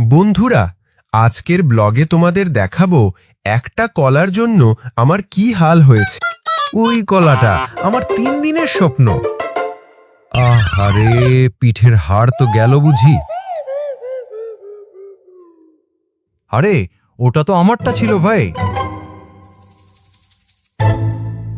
বন্ধুরা, আজকের ব্লগে তোমাদের দেখাবো একটা কলার জন্য আমার কি হাল হয়েছে। ওই কলাটা আমার তিন দিনের স্বপ্ন। আহারে, পিঠের হাড় তো গেল বুঝি। আরে, ওটা তো আমারটা ছিল ভাই।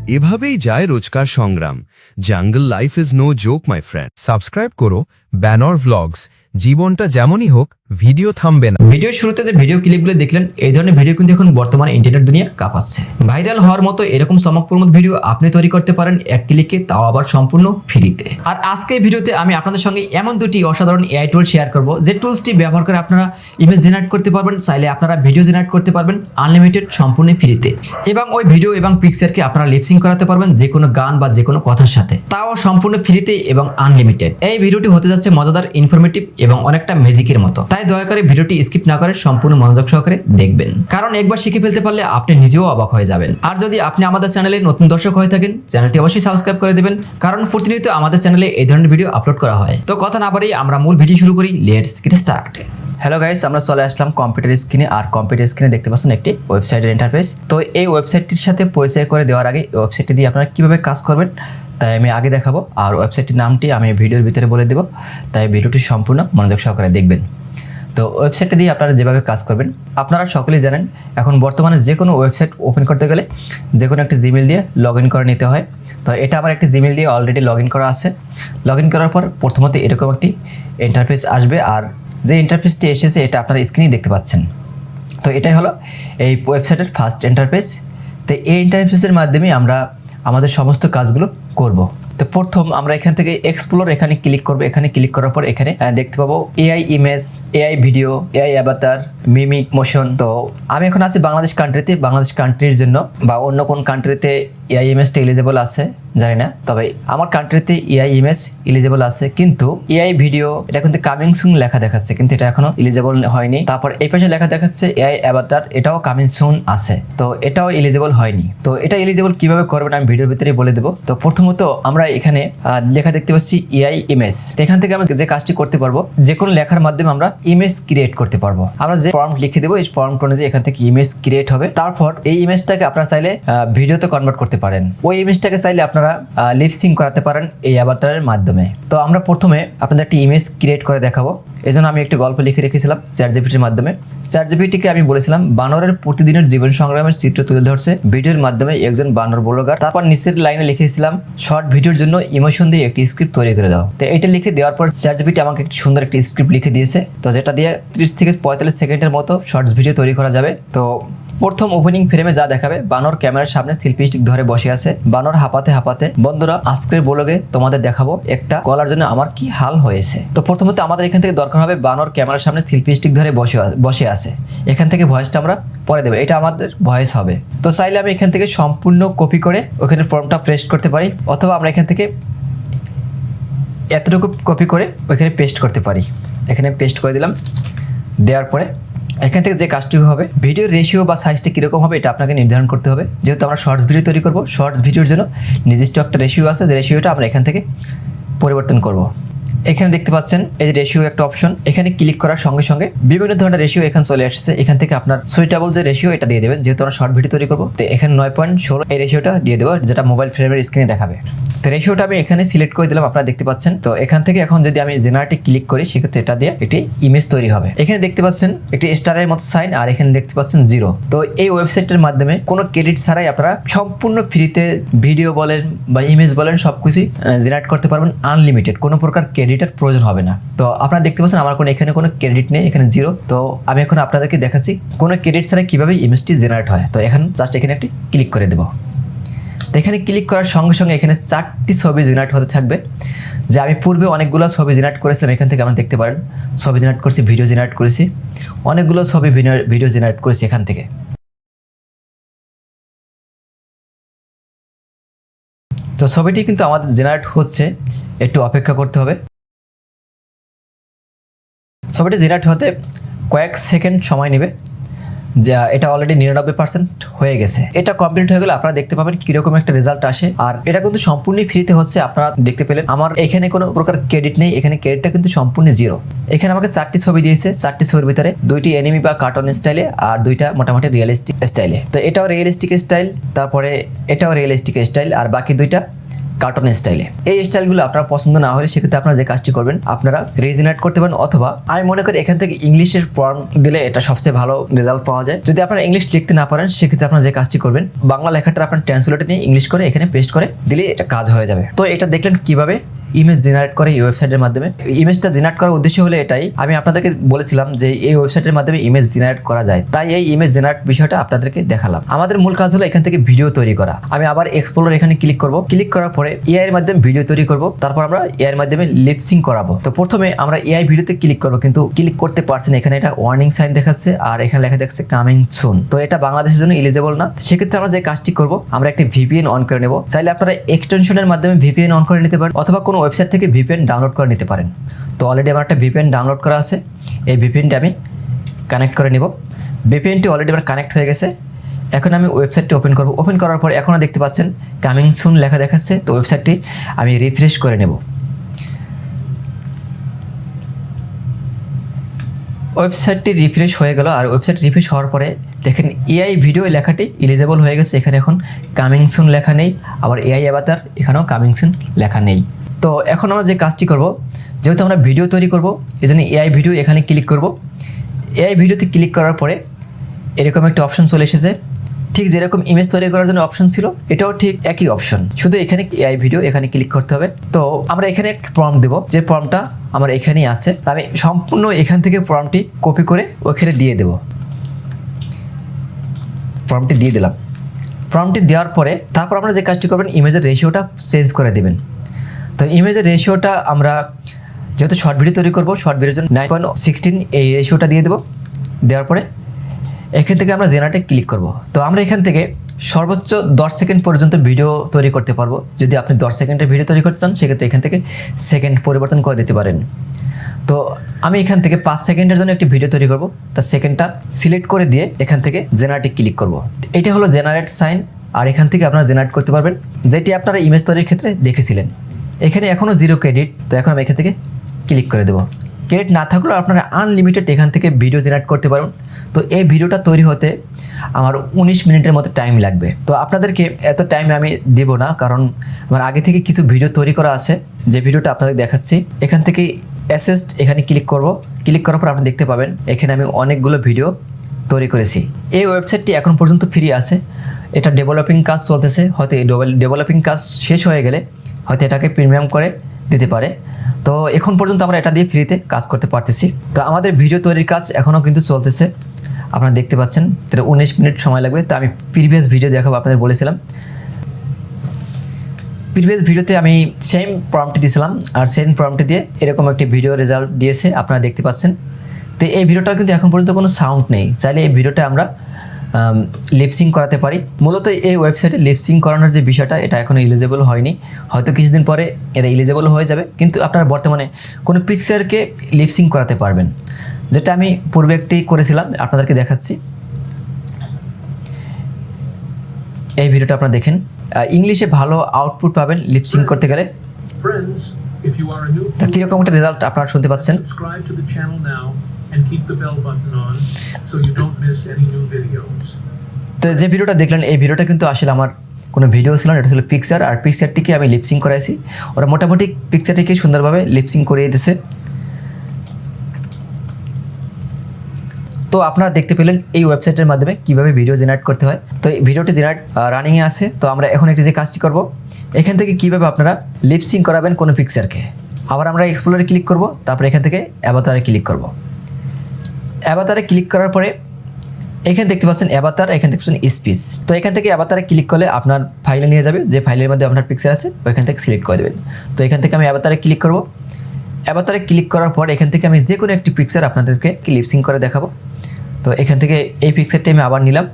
এভাবেই যায় রোজকার সংগ্রাম। Jungle life is no joke my friend subscribe করো ব্যানর ভ্লগস জীবনটা যেমনই হোক ভিডিও থামবে না। ভিডিও শুরুতে যে ভিডিও ক্লিপগুলো দেখলেন, এই ধরনের ভিডিও কিন্তু এখন বর্তমানে ইন্টারনেট দুনিয়া কাঁপাচ্ছে। ভাইরাল হওয়ার মতো এরকম চমকপ্রমোদ ভিডিও আপনি তৈরি করতে পারেন এক ক্লিকে তাও আবার সম্পূর্ণ ফ্রিতে আর আজকে ভিডিওতে আমি আপনাদের সঙ্গে এমন দুটি অসাধারণ এআই টুল শেয়ার করব, যে টুলসটি ব্যবহার করে আপনারা ইমেজ জেনারেট করতে পারবেন, চাইলে আপনারা ভিডিও জেনারেট করতে পারবেন আনলিমিটেড সম্পূর্ণ ফ্রিতে এবং ওই ভিডিও এবং পিকচারকে আপনারা লিপসিং করাতে পারবেন, যে কোনো গান বা যে কোনো কথার সাথে। তাও সম্পূর্ণ ফ্রিতে এবং আনলিমিটেড এই ভিডিওটি হতে যাচ্ছে মজাদার ইনফরমেটিভ এবং অনেকটা ম্যাজিকের মতো। তাই দয়া করে ভিডিওটি স্কিপ না করে সম্পূর্ণ মনোযোগ সহকারে দেখবেন। কারণ একবার শিখে ফেলতে পারলে আপনি নিজেও অবাক হয়ে যাবেন। আর যদি আপনি আমাদের চ্যানেলে নতুন দর্শক হয়ে থাকেন চ্যানেলটি অবশ্যই সাবস্ক্রাইব করে দেবেন। কারণ প্রতিনিয়ত আমাদের চ্যানেলে এই ধরনের ভিডিও আপলোড করা হয়। তো কথা না বাড়িয়ে আমরা মূল ভিডিও শুরু করি। Let's get start hello guys আমরা চলে আসলাম কম্পিউটার স্ক্রিনে আর কম্পিউটার স্ক্রিনে দেখতে পাচ্ছেন একটি ওয়েবসাইটের ইন্টারফেস তো এই ওয়েবসাইটটির সাথে পরিচয় করে দেওয়ার আগে ওয়েবসাইটটি দিয়ে আপনারা কীভাবে কাজ করবেন তাই আমি আগে দেখাবো আর ওয়েবসাইটটির নামটি আমি ভিডিওর ভিতরে বলে দেবো। তাই ভিডিওটি সম্পূর্ণ মনোযোগ সহকারে দেখবেন। তো ওয়েবসাইটটা দিয়ে আপনারা যেভাবে কাজ করবেন, আপনারা সকলেই জানেন, এখন বর্তমানে যে কোনো ওয়েবসাইট ওপেন করতে গেলে যে কোনো একটি জিমেল দিয়ে লগ ইন করে নিতে হয়। তো এটা আমার একটি জিমেল দিয়ে অলরেডি লগ ইন করা আছে। লগ ইন করার পর প্রথমত এরকম একটি ইন্টারফেস আসবে আর যে ইন্টারফেসটি এসেছে এটা আপনারা স্ক্রিনেই দেখতে পাচ্ছেন। তো এটাই হলো এই ওয়েবসাইটের ফার্স্ট ইন্টারফেস তো এই ইন্টারফেসের মাধ্যমে আমরা আমাদের সমস্ত কাজগুলো করব। তো প্রথম আমরা এখান থেকে এক্সপ্লোর এখানে ক্লিক করব। এখানে ক্লিক করার পর এখানে দেখতে পাবো AI image AI video AI avatar mimic motion তো আমি এখন আছি বাংলাদেশ কান্ট্রিতে বাংলাদেশ কান্ট্রির জন্য বা অন্য কোন কান্ট্রিতে এআই ইমেজটা এলিজেবল আছে, জানি না। তবে আমার কান্ট্রিতে এআই ইমেজ এলিজেবল আছে। কিন্তু এআই ভিডিও এটা কিন্তু কামিং সুন লেখা দেখাচ্ছে, কিন্তু এটা এখনও এলিজেবল হয়নি। তারপর এই পাশে লেখা দেখাচ্ছে এআই অ্যাভাটার এটাও কামিং সুন আছে। তো এটাও এলিজেবল হয়নি। তো এটা এলিজেবল কীভাবে করবেন আমি ভিডিওর ভিতরে বলে দেবো। তো প্রথমত আমরা এখানে লেখা দেখতে পাচ্ছি এআই ইমেজ এখান থেকে আমরা যে কাজটি করতে পারব, যে কোনো লেখার মাধ্যমে আমরা ইমেজ ক্রিয়েট করতে পারব। আমরা যে ফর্ম লিখে দেবো, এই ফর্ম অনুযায়ী এখান থেকে ইমেজ ক্রিয়েট হবে। তারপর এই ইমেজটাকে আপনারা চাইলে ভিডিওতে কনভার্ট করতে পারেন। ওই ইমেজটাকে চাইলে আপনারা লিপসিং করাতে পারেন এই অ্যাভাটারের মাধ্যমে। তো আমরা প্রথমে আপনাদের একটি ইমেজ ক্রিয়েট করে দেখাবো। এই জন্য আমি একটি গল্প লিখে রেখেছিলাম চ্যাট জিপিটির মাধ্যমে। চ্যাট জিপিটিকে আমি বলেছিলাম, বানরের প্রতিদিনের জীবন সংগ্রামের চিত্র তুলে ধরছে। ভিডিওর মাধ্যমে একজন বানর ব্লগার তারপর নিচের লাইনে লিখেছিলাম, শর্ট ভিডিওর জন্য ইমোশন দিয়ে একটি স্ক্রিপ্ট তৈরি করে দাও। তো এটা লিখে দেওয়ার পর চ্যাট জিপিটি আমাকে একটি সুন্দর একটি স্ক্রিপ্ট লিখে দিয়েছে। তো যেটা দিয়ে ত্রিশ থেকে পঁয়তাল্লিশ সেকেন্ডের মতো শর্টস ভিডিও তৈরি করা যাবে। তো প্রথম ওপেনিং ফ্রেমে যা দেখাবে, বানর ক্যামেরার সামনে সেলফি স্টিক ধরে বসে আছে। বানর হাঁপাতে হাঁপাতে, বন্ধুরা, আজকের ব্লগে তোমাদের দেখাবো একটা কলার জন্য আমার কি হাল হয়েছে? তো প্রথমত আমাদের এখান থেকে দরকার হবে বানর ক্যামেরার সামনে সেলফি স্টিক ধরে বসে বসে আছে। এখান থেকে ভয়েসটা আমরা পরে দেবো। এটা আমাদের ভয়েস হবে। তো চাইলে আমি এখান থেকে সম্পূর্ণ কপি করে ওখানে ফর্মটা পেস্ট করতে পারি, অথবা আমরা এখান থেকে এতটুকু কপি করে ওইখানে পেস্ট করতে পারি। এখানে পেস্ট করে দিলাম। দেওয়ার পরে এখান থেকে যে কাজটি হবে, ভিডিওর রেশিও বা সাইজটা কীরকম হবে এটা আপনাকে নির্ধারণ করতে হবে। যেহেতু আমরা শর্টস ভিডিও তৈরি করব শর্টস ভিডিওর জন্য নির্দিষ্ট একটা রেশিও আছে, যে রেশিওটা আমরা এখান থেকে পরিবর্তন করব। এখানে দেখতে পাচ্ছেন এই যে রেশিও একটা অপশন এখানে ক্লিক করার সঙ্গে সঙ্গে বিভিন্ন ধরনের রেশিও এখানে চলে আসছে। এখান থেকে আপনার সুইটেবল যে রেশিও এটা দিয়ে দেবেন। যেহেতু আমরা শর্ট ভিডিও তৈরি করব, তো এখানে নয় পয়েন্ট ষোলো এই রেশিওটা দিয়ে দেবো, যেটা মোবাইল ফ্রেমের স্ক্রিনে দেখাবে। তো রেশিওটা আমি এখানে সিলেক্ট করে দিলাম, আপনারা দেখতে পাচ্ছেন। তো এখান থেকে এখন যদি আমি জেনারেটে ক্লিক করি, সেক্ষেত্রে এটা দিয়ে একটি ইমেজ তৈরি হবে। এখানে দেখতে পাচ্ছেন একটি স্টারের মতো সাইন আর এখানে দেখতে পাচ্ছেন জিরো তো এই ওয়েবসাইটের মাধ্যমে কোনো ক্রেডিট ছাড়াই আপনারা সম্পূর্ণ ফ্রিতে ভিডিও বলেন বা ইমেজ বলেন সব কিছুই জেনারেট করতে পারবেন আনলিমিটেড কোনো প্রকার ক্রেডিটের প্রয়োজন হবে না। তো আপনারা দেখতে পাচ্ছেন আমার কোনো এখানে কোনো ক্রেডিট নেই, এখানে জিরো তো আমি এখন আপনাদেরকে দেখাচ্ছি কোনো ক্রেডিট ছাড়াই কীভাবে ইমেজটি জেনারেট হয়। তো এখন জাস্ট এখানে একটি ক্লিক করে দেবো। তো এখানে ক্লিক করার সঙ্গে সঙ্গে এখানে চারটি ছবি জেনারেট হতে থাকবে। যে আমি পূর্বে অনেকগুলো ছবি জেনারেট করেছিলাম, এখান থেকে আপনারা দেখতে পারেন। ছবি জেনারেট করেছি ভিডিও জেনারেট করেছি। অনেকগুলো ছবি ভিডিও জেনারেট করেছি এখান থেকে। তো ছবিটি কিন্তু আমাদের জেনারেট হচ্ছে, একটু অপেক্ষা করতে হবে। ছবিটি জেনারেট হতে কয়েক সেকেন্ড সময় নেবে। যা এটা অলরেডি নিরানব্বই পার্সেন্ট হয়ে গেছে। এটা কমপ্লিট হয়ে গেলে আপনারা দেখতে পাবেন কীরকম একটা রেজাল্ট আসে। আর এটা কিন্তু সম্পূর্ণ ফ্রিতে হচ্ছে, আপনারা দেখতে পেলেন। আমার এখানে কোনো প্রকার ক্রেডিট নেই, এখানে ক্রেডিটটা কিন্তু সম্পূর্ণ জিরো এখানে আমাকে চারটি ছবি দিয়েছে। চারটি ছবির ভিতরে দুইটি এনিমি বা কার্টুন স্টাইলে আর দুইটা মোটামুটি রিয়েলিস্টিক স্টাইলে তো এটাও রিয়েলিস্টিক স্টাইল তারপরে এটাও রিয়েলিস্টিক স্টাইল আর বাকি দুইটা কার্টুন স্টাইলে এই স্টাইলগুলো আপনার পছন্দ না হলে সেক্ষেত্রে আপনারা যে কাজটি করবেন, আপনারা রেজিনেট করতে পারেন অথবা আমি মনে করি এখান থেকে ইংলিশের ফর্ম দিলে এটা সবচেয়ে ভালো রেজাল্ট পাওয়া যায়। যদি আপনারা ইংলিশ লিখতে না পারেন, সেক্ষেত্রে আপনারা যে কাজটি করবেন, বাংলা লেখাটা আপনার ট্রান্সলেটে নিয়ে ইংলিশ করে এখানে পেস্ট করে দিলে এটা কাজ হয়ে যাবে। তো এটা দেখলেন কীভাবে? ইমেজ জেনারেট করে এই ওয়েবসাইটের মাধ্যমে। ইমেজটা জেনারেট করার উদ্দেশ্য হলো এটাই। আমি আপনাদেরকে বলেছিলাম যে এই ওয়েবসাইটের মাধ্যমে ইমেজ জেনারেট করা যায়। তাই এই ইমেজ জেনারেট বিষয়টা আপনাদেরকে দেখালাম। আমাদের মূল কাজ হলো এখান থেকে ভিডিও তৈরি করা। আমি আবার এক্সপ্লোর এখানে ক্লিক করব। ক্লিক করার পরে এআই এর মাধ্যমে ভিডিও তৈরি করব। তারপর আমরা এআই এর মাধ্যমে লিপসিং করাবো। তো প্রথমে আমরা এআই ভিডিওতে ক্লিক করব, কিন্তু ক্লিক করতে পারছেন এখানে এটা ওয়ার্নিং সাইন দেখাচ্ছে আর এখানে লেখা দেখছে কামিং সুন তো এটা বাংলাদেশের জন্য এলিজেবল না। সেক্ষেত্রে আমরা যে কাজটি করব, আমরা একটি ভিপিএন অন করে নেব। চাইলে আপনারা এক্সটেনশনের মাধ্যমে ভিপিএন অন করে নিতে পারেন। অথবা কোনো ওয়েবসাইট থেকে ভিপিএন ডাউনলোড করে নিতে পারেন। তো অলরেডি আমার একটা ভিপিএন ডাউনলোড করা আছে। এই ভিপিএনটি আমি কানেক্ট করে নিব। ভিপিএনটি অলরেডি আমার কানেক্ট হয়ে গেছে। এখন আমি ওয়েবসাইটটি ওপেন করব। ওপেন করার পর এখনও দেখতে পাচ্ছেন কামিং সুন লেখা দেখাচ্ছে। তো ওয়েবসাইটটি আমি রিফ্রেশ করে নেব। ওয়েবসাইটটি রিফ্রেশ হয়ে গেল আর ওয়েবসাইট রিফ্রেশ হওয়ার পরে দেখেন এআই ভিডিও লেখাটি ইলিজেবল হয়ে গেছে। এখানে এখন কামিং সুন লেখা নেই। আবার এআই অ্যাভাতার এখানেও কামিং সুন লেখা নেই। তো এখন আমরা যে কাজটি করব, যেহেতু আমরা ভিডিও তৈরি করব এই জন্য এআই ভিডিও এখানে ক্লিক করব। এআই ভিডিওতে ক্লিক করার পরে এরকম একটা অপশন চলে এসেছে। ঠিক যেরকম ইমেজ তৈরি করার জন্য অপশন ছিল, এটাও ঠিক একই অপশন শুধু এখানে এআই ভিডিও এখানে ক্লিক করতে হবে। তো আমরা এখানে একটা ফর্ম দেবো। যে ফর্মটা আমার এখানেই আছে। আমি সম্পূর্ণ এখান থেকে ফর্মটি কপি করে ওখানে দিয়ে দেবো। ফর্মটি দিয়ে দিলাম। ফর্মটি দেওয়ার পরে তারপর আমরা যে কাজটি করবেন ইমেজের রেশিওটা চেঞ্জ করে দেবেন। তো ইমেজের রেশিওটা আমরা যেহেতু শর্ট ভিডিও তৈরি করব শর্ট ভিডিওর জন্য নাইন পয়েন্ট সিক্সটিন এই রেশিওটা দিয়ে দেবো। দেওয়ার পরে এখান থেকে আমরা জেনারেটে ক্লিক করব। তো আমরা এখান থেকে সর্বোচ্চ দশ সেকেন্ড পর্যন্ত ভিডিও তৈরি করতে পারব। যদি আপনি দশ সেকেন্ডের ভিডিও তৈরি করতে চান, সেক্ষেত্রে এখান থেকে সেকেন্ড পরিবর্তন করে দিতে পারেন। তো আমি এখান থেকে পাঁচ সেকেন্ডের জন্য একটি ভিডিও তৈরি করব। তার সেকেন্ডটা সিলেক্ট করে দিয়ে এখান থেকে জেনারেটে ক্লিক করব। এটা হলো জেনারেট সাইন আর এখান থেকে আপনারা জেনারেট করতে পারবেন। যেটি আপনারা ইমেজ তৈরির ক্ষেত্রে দেখেছিলেন। এখানে এখনও জিরো ক্রেডিট তো এখন আমি এখান থেকে ক্লিক করে দেবো। ক্রেডিট না থাকলেও আপনারা আনলিমিটেড এখান থেকে ভিডিও জেনারেট করতে পারেন। তো এই ভিডিওটা তৈরি হতে আমার উনিশ মিনিটের মতো টাইম লাগবে। তো আপনাদেরকে এত টাইম আমি দেব না, কারণ আমার আগে থেকে কিছু ভিডিও তৈরি করা আছে। যে ভিডিওটা আপনাদের দেখাচ্ছি, এখান থেকে অ্যাসেস্ট এখানে ক্লিক করব। ক্লিক করার পর আপনি দেখতে পাবেন, এখানে আমি অনেকগুলো ভিডিও তৈরি করেছি। এই ওয়েবসাইটটি এখন পর্যন্ত ফ্রি আছে। এটা ডেভেলপিং কাজ চলতেছে, হয়তো এই ডেভেলপিং কাজ শেষ হয়ে গেলে হয়তো এটাকে প্রিমিয়াম করে দিতে পারে। তো এখন পর্যন্ত আমরা এটা দিয়ে ফ্রিতে কাজ করতে পারতেছি। তো আমাদের ভিডিও তৈরির কাজ এখনও কিন্তু চলতেছে। আপনারা দেখতে পাচ্ছেন, তাহলে উনিশ মিনিট সময় লাগবে। তো আমি প্রিভিয়াস ভিডিও দেখাবো, আপনাদের বলেছিলাম। প্রিভিয়াস ভিডিওতে আমি সেম প্রম্পটি দিয়েছিলাম আর সেম প্রম্পটি দিয়ে এরকম একটি ভিডিও রেজাল্ট দিয়েছে, আপনারা দেখতে পাচ্ছেন। তো এই ভিডিওটার কিন্তু এখন পর্যন্ত কোনো সাউন্ড নেই। চাইলে এই ভিডিওটা আমরা লিপসিং করাতে পারি। মূলত এই ওয়েবসাইটে লিপসিং করানোর যে বিষয়টা এটা এখনও ইলিজেবল হয়নি। হয়তো কিছুদিন পরে এটা ইলিজেবল হয়ে যাবে। কিন্তু আপনারা বর্তমানে কোনো পিকচারকে লিপসিং করাতে পারবেন। যেটা আমি পূর্বে একটি করেছিলাম আপনাদেরকে দেখাচ্ছি। এই ভিডিওটা আপনারা দেখেন। ইংলিশে ভালো আউটপুট পাবেন লিপসিং করতে গেলে। তো কীরকম একটা রেজাল্ট আপনারা শুনতে পাচ্ছেন? And keep the bell button on so you don't miss any new videos. তো যে ভিডিওটা দেখলেন, এই ভিডিওটা কিন্তু আসলে আমার কোনো ভিডিও ছিল না, এটা ছিল পিকচার আর পিকচারটিকে আমি লিপসিং করাইছি। ওরা মোটামুটি পিকচারটিকে সুন্দরভাবে লিপসিং করিয়ে দিয়েছে তো আপনারা দেখতে পেলেন এই ওয়েবসাইটের মাধ্যমে কীভাবে ভিডিও জেনারেট করতে হয়। তো এই ভিডিওটি জেনারেট রানিংয়ে আছে, তো আমরা এখন একটি যে কাজটি করব, এখান থেকে কীভাবে আপনারা লিপসিং করাবেন কোনো পিকচারকে আবার আমরা এক্সপ্লোরে ক্লিক করব, তারপর এখান থেকে অ্যাভাতারে ক্লিক করব। অ্যাভাতারে ক্লিক করার পরে, এখানে দেখতে পাচ্ছেন অ্যাভাতার এখানে দেখতে পাচ্ছেন স্পিচ তো এখান থেকে অ্যাভাতারে ক্লিক করলে আপনার ফাইলে নিয়ে যাবে, যে ফাইলের মধ্যে আপনার পিকচার আছে, ওইখান থেকে সিলেক্ট করে দেবেন। তো এখান থেকে আমি অ্যাভাতারে ক্লিক করব। অ্যাভাতারে ক্লিক করার পর এখান থেকে আমি যে কোনো একটি পিকচার আপনাদেরকে লিপসিং করে দেখাবো। তো এখান থেকে এই পিকচারটি আমি আবার নিলাম।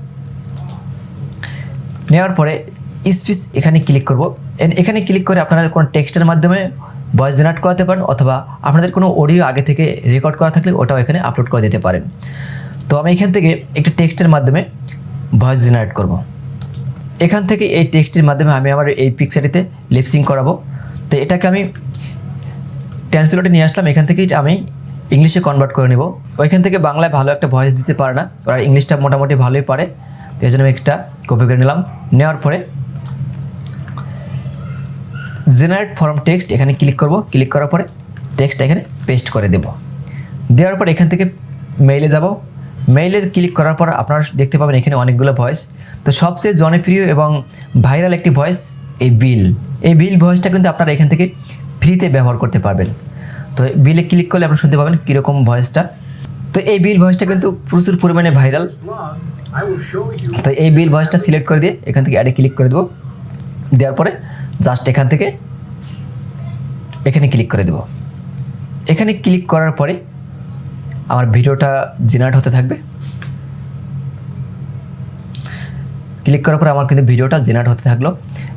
নেওয়ার পরে স্পিচ এখানে ক্লিক করব। এখানে ক্লিক করে আপনারা কোনো টেক্সটের মাধ্যমে ভয়েস জেনারেট করাতে পারেন অথবা আপনাদের কোনো অডিও আগে থেকে রেকর্ড করা থাকলে ওটাও এখানে আপলোড করে দিতে পারেন। তো আমি এখান থেকে একটি টেক্সটের মাধ্যমে ভয়েস জেনারেট করব। এখান থেকে এই টেক্সটের মাধ্যমে আমি আমার এই পিকচারিতে লিপসিং করাবো। তো এটাকে আমি ট্রান্সলেটে নিয়ে আসলাম, এখান থেকেই আমি ইংলিশে কনভার্ট করে নেব। ওইখান থেকে বাংলায় ভালো একটা ভয়েস দিতে পারে না, ওরা ইংলিশটা মোটামুটি ভালোই পারে। তো এই জন্য আমি একটা কপি করে নিলাম। নেওয়ার পরে জেনারেট ফর্ম টেক্সট এখানে ক্লিক করব। ক্লিক করার পরে টেক্সটটা এখানে পেস্ট করে দেব। দেওয়ার পর এখান থেকে মেইলে যাব। মেইলে ক্লিক করার পর আপনারা দেখতে পাবেন এখানে অনেকগুলো ভয়েস তো সবচেয়ে জনপ্রিয় এবং ভাইরাল একটি ভয়েস এই বিল এই বিল ভয়েসটা কিন্তু আপনারা এখান থেকে ফ্রিতে ব্যবহার করতে পারবেন। তো বিলে ক্লিক করলে আপনারা শুনতে পাবেন কীরকম ভয়েসটা তো এই বিল ভয়েসটা কিন্তু প্রচুর পরিমাণে ভাইরাল তো এই বিল ভয়েসটা সিলেক্ট করে দিয়ে এখান থেকে অ্যাডে ক্লিক করে দেবো। দেওয়ার পরে জাস্ট এখান থেকে এখানে ক্লিক করে দেবো। এখানে ক্লিক করার পরে আমার ভিডিওটা জেনারেট হতে থাকবে। ক্লিক করার পরে আমার কিন্তু ভিডিওটা জেনারেট হতে থাকল।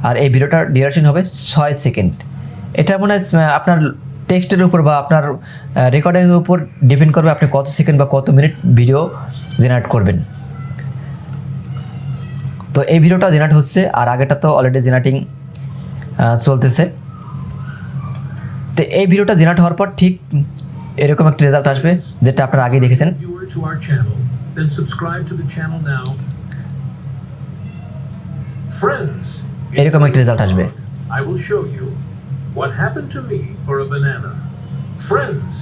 আর এই ভিডিওটার ডিউরেশন হবে ছয় সেকেন্ড এটা মনে হয় আপনার টেক্সটের উপর বা আপনার রেকর্ডিংয়ের উপর ডিপেন্ড করবে আপনি কত সেকেন্ড বা কত মিনিট ভিডিও জেনারেট করবেন। তো এই ভিডিওটা জেনারেট হচ্ছে আর আগেটা তো অলরেডি জেনারেটিং চলতেছে। তো এই ভিডিওটা জেনারেট হওয়ার পর ঠিক এরকম একটা রেজাল্ট আসবে যেটা আপনারা আগে দেখেছেন। এরকম একটা রেজাল্ট আসবে। I will show you what happened to me for a banana. Friends,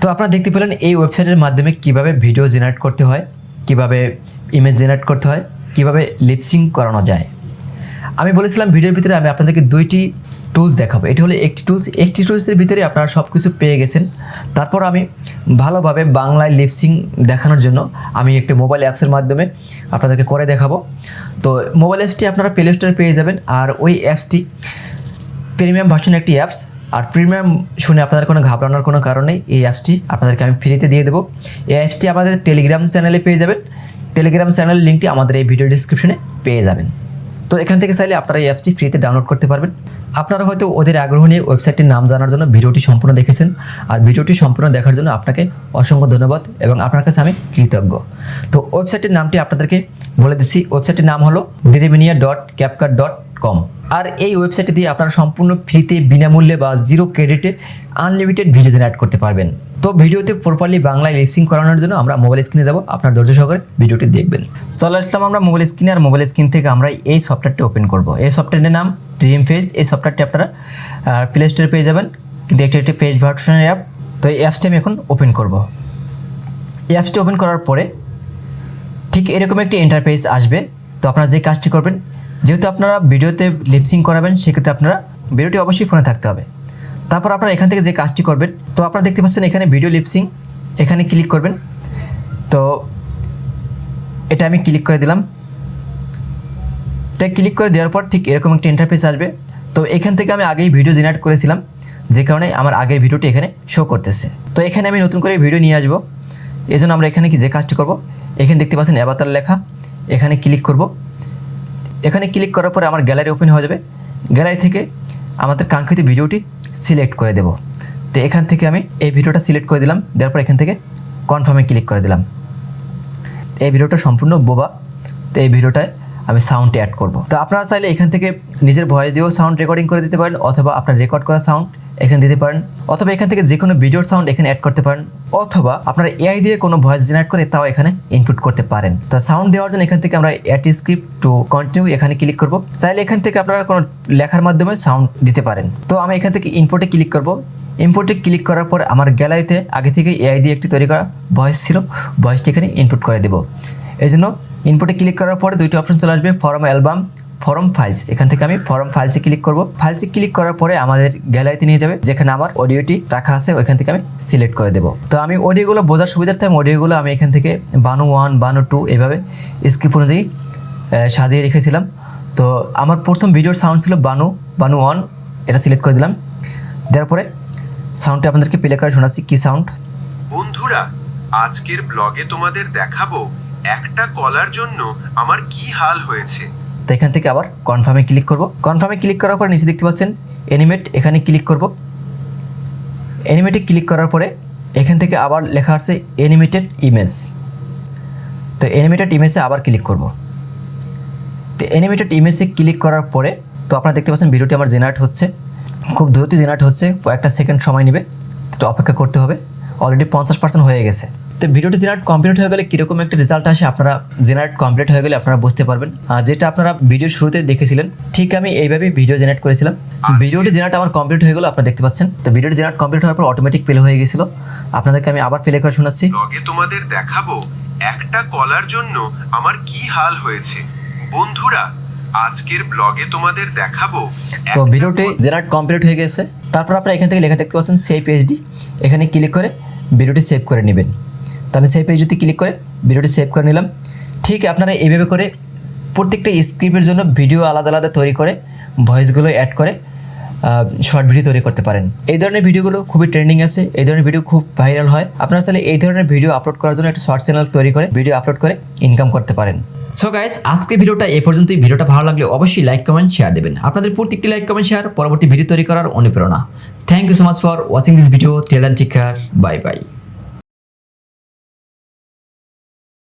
তো আপনারা দেখতে পেলেন এই ওয়েবসাইটের মাধ্যমে কীভাবে ভিডিও জেনারেট করতে হয়। কীভাবে ইমেজ জেনারেট করতে হয়, কীভাবে লিপসিং করানো যায়। আমি বলেছিলাম ভিডিওর ভিতরে আমি আপনাদেরকে দুইটি টুলস দেখাবো। এটি হলো একটি টুলস একটি টুলসের ভিতরে আপনারা সব কিছু পেয়ে গেছেন। তারপর আমি ভালোভাবে বাংলায় লিপসিং দেখানোর জন্য আমি একটি মোবাইল অ্যাপসের মাধ্যমে আপনাদেরকে করে দেখাবো। তো মোবাইল অ্যাপসটি আপনারা প্লে স্টোরে পেয়ে যাবেন। আর ওই অ্যাপসটি প্রিমিয়াম ভার্সন একটি অ্যাপস আর প্রিমিয়াম শুনে আপনাদের কোনো ঘাবড়ানোর কোনো কারণ নেই, এই অ্যাপসটি আপনাদেরকে আমি ফ্রিতে দিয়ে দেবো। এই অ্যাপসটি আমাদের টেলিগ্রাম চ্যানেলে পেয়ে যাবেন। টেলিগ্রাম চ্যানেল লিঙ্কটি আমাদের এই ভিডিও ডিসক্রিপশনে পেয়ে যাবেন। তো এখান থেকে চাইলে আপনারা এই অ্যাপসটি ফ্রিতে ডাউনলোড করতে পারবেন। আপনারা হয়তো ওদের আগ্রহ নিয়ে ওয়েবসাইটটির নাম জানার জন্য ভিডিওটি সম্পূর্ণ দেখেছেন। আর ভিডিওটি সম্পূর্ণ দেখার জন্য আপনাকে অসংখ্য ধন্যবাদ এবং আপনার কাছে আমি কৃতজ্ঞ। তো ওয়েবসাইটের নামটি আপনাদেরকে বলে দিচ্ছি। ওয়েবসাইটের নাম হলো Dreamina dot CapCut dot com আর এই ওয়েবসাইটে দিয়ে আপনারা সম্পূর্ণ ফ্রিতে বিনামূল্যে বা জিরো ক্রেডিটে আনলিমিটেড ভিডিও জেনারেট করতে পারবেন। তো ভিডিওতে প্রপারলি বাংলায় লিপসিং করানোর জন্য আমরা মোবাইল স্ক্রিনে যাব, আপনার ধৈর্য সহকারে ভিডিওটি দেখবেন। চলে আসলাম আমরা মোবাইল স্ক্রিনে আর মোবাইল স্ক্রিন থেকে আমরা এই সফটওয়্যারটি ওপেন করব। এই সফটওয়্যারের নাম ড্রিম ফেস এই সফটওয়্যারটি আপনারা প্লে স্টোরে পেয়ে যাবেন। কিন্তু একটি একটি পেজ ভার্সনের অ্যাপ তো এই অ্যাপসটি আমি এখন ওপেন করব। এই অ্যাপসটি ওপেন করার পরে ঠিক এরকম একটি ইন্টারফেস আসবে। তো আপনারা যে কাজটি করবেন যেহেতু আপনারা ভিডিওতে লিপসিং করাবেন, সেক্ষেত্রে আপনারা ভিডিওটি অবশ্যই ফোনে থাকতে হবে। তারপর আপনারা এখান থেকে যে কাজটি করবেন, তো আপনারা দেখতে পাচ্ছেন এখানে ভিডিও লিপসিং এখানে ক্লিক করবেন। তো এটা আমি ক্লিক করে দিলাম। এটা ক্লিক করে দেওয়ার পর ঠিক এরকম একটা ইন্টারফেস আসবে। তো এখান থেকে আমি আগেই ভিডিও জেনারেট করেছিলাম, যে কারণে আমার আগের ভিডিওটি এখানে শো করতেছে। তো এখানে আমি নতুন করে ভিডিও নিয়ে আসব। এই জন্য আমরা এখানে কি যে কাজটি করব, এখানে দেখতে পাচ্ছেন অ্যাবাতার লেখা, এখানে ক্লিক করব। এখানে ক্লিক করার পরে আমার গ্যালারি ওপেন হয়ে যাবে। গ্যালারি থেকে আমাদের কাঙ্ক্ষিত ভিডিওটি সিলেক্ট করে দেব। তো এখান থেকে আমি এই ভিডিওটা সিলেক্ট করে দিলাম, দেওয়ার পর এখান থেকে কনফার্মে ক্লিক করে দিলাম। এই ভিডিওটা সম্পূর্ণ বোবা। তো এই ভিডিওটায় আমি সাউন্ড অ্যাড করব। তো আপনারা চাইলে এখান থেকে নিজের ভয়েস দিয়েও সাউন্ড রেকর্ডিং করে দিতে পারেন, অথবা আপনার রেকর্ড করা সাউন্ড এখানে দিতে পারেন, অথবা এখান থেকে যে কোনো ভিডিওর সাউন্ড এখানে অ্যাড করতে পারেন, অথবা আপনারা এআই দিয়ে কোনো ভয়েস জেনারেট করে তাও এখানে ইনপুট করতে পারেন। তো সাউন্ড দেওয়ার জন্য এখান থেকে আমরা অ্যাড স্ক্রিপ্ট টু কন্টিনিউ এখানে ক্লিক করব। চাইলে এখান থেকে আপনারা কোনো লেখার মাধ্যমে সাউন্ড দিতে পারেন। তো আমি এখান থেকে ইনপোর্টে ক্লিক করব। ইনপুটে ক্লিক করার পর আমার গ্যালারিতে আগে থেকে এআই দিয়ে একটি তৈরি করা ভয়েস ছিল ভয়েসটি এখানে ইনপুট করে দেব। এই জন্য ইনপুটে ক্লিক করার পরে দুইটি অপশন চলে আসবে ফরম অ্যালবাম ফরম ফাইলস এখান থেকে আমি ফরম ফাইলসে ক্লিক করব। ফাইলসে ক্লিক করার পরে আমাদের গ্যালারিতে নিয়ে যাবে, যেখানে আমার অডিওটি রাখা আছে, ওইখান থেকে আমি সিলেক্ট করে দেবো। তো আমি অডিওগুলো বোঝার সুবিধার্থে আমি অডিওগুলো আমি এখান থেকে বানো ওয়ান বানো টু এভাবে স্কিপ অনুযায়ী সাজিয়ে রেখেছিলাম। তো আমার প্রথম ভিডিওর সাউন্ড ছিল বানু বানু ওয়ান এটা সিলেক্ট করে দিলাম। দেওয়ার পরে সাউন্ডটা আপনাদেরকে প্লে করে শোনাচ্ছি, কী সাউন্ড বন্ধুরা, আজকের ব্লগে তোমাদের দেখাবো একটা কলার জন্য আমার কি হাল হয়েছে। তো এখান থেকে আবার কনফার্মে ক্লিক করব। কনফার্মে ক্লিক করার পরে নিচে দেখতে পাচ্ছেন অ্যানিমেট এখানে ক্লিক করব। অ্যানিমেটে ক্লিক করার পরে এখান থেকে আবার লেখা আছে অ্যানিমেটেড ইমেজ তো অ্যানিমেটেড ইমেজে আবার ক্লিক করব। তো অ্যানিমেটেড ইমেজে ক্লিক করার পরে, তো আপনারা দেখতে পাচ্ছেন ভিডিওটি আমার জেনারেট হচ্ছে। খুব দ্রুত জেনারেট হচ্ছে, কয়েকটা সেকেন্ড সময় নেবে। একটু অপেক্ষা করতে হবে। অলরেডি পঞ্চাশ পার্সেন্ট হয়ে গেছে। তো ভিডিওটি জেনারেট কমপ্লিট হয়ে গেলে কীরকম একটা রেজাল্ট আসে আপনারা জেনারেট কমপ্লিট হয়ে গেলে আপনারা বুঝতে পারবেন। আর যেটা আপনারা ভিডিওর শুরুতে দেখেছিলেন ঠিক আমি এইভাবেই ভিডিও জেনারেট করেছিলাম। ভিডিওটি জেনারেট আমার কমপ্লিট হয়ে গেলো আপনারা দেখতে পাচ্ছেন। তো ভিডিওটি জেনারেট কমপ্লিট হওয়ার পর অটোমেটিক প্লে হয়ে গেছিল। আপনাদেরকে আমি আবার প্লে করে শোনাচ্ছি। ব্লগে তোমাদের দেখাবো একটা কলার জন্য আমার কি হাল হয়েছে। বন্ধুরা আজকের ব্লগে তোমাদের দেখাবো তো ভিডিওটি জেনারেট কমপ্লিট হয়ে গেছে। তারপর আপনারা এখান থেকে লেখা দেখতে পাচ্ছেন সেভ এইচডি এখানে ক্লিক করে ভিডিওটি সেভ করে নেবেন। তো আমি সেভ এইচডিতে ক্লিক করে ভিডিওটি সেভ করে নিলাম। ঠিক আপনারা এইভাবে করে প্রত্যেকটা স্ক্রিপ্টের জন্য ভিডিও আলাদা আলাদা তৈরি করে ভয়েসগুলো অ্যাড করে শর্ট ভিডিও তৈরি করতে পারেন। এই ধরনের ভিডিওগুলো খুবই ট্রেন্ডিং আছে, এই ধরনের ভিডিও খুব ভাইরাল হয়। আপনারা চাইলে এই ধরনের ভিডিও আপলোড করার জন্য একটা শর্ট চ্যানেল তৈরি করে ভিডিও আপলোড করে ইনকাম করতে পারেন। সো গাইস আজকে ভিডিওটা এই পর্যন্তই। ভিডিওটা ভালো লাগলে অবশ্যই লাইক কমেন্ট শেয়ার দেবেন। আপনাদের প্রত্যেকটি লাইক কমেন্ট শেয়ার পরবর্তী ভিডিও তৈরি করার অনুপ্রেরণা। Thank you so much for watching this video tell and take bye bye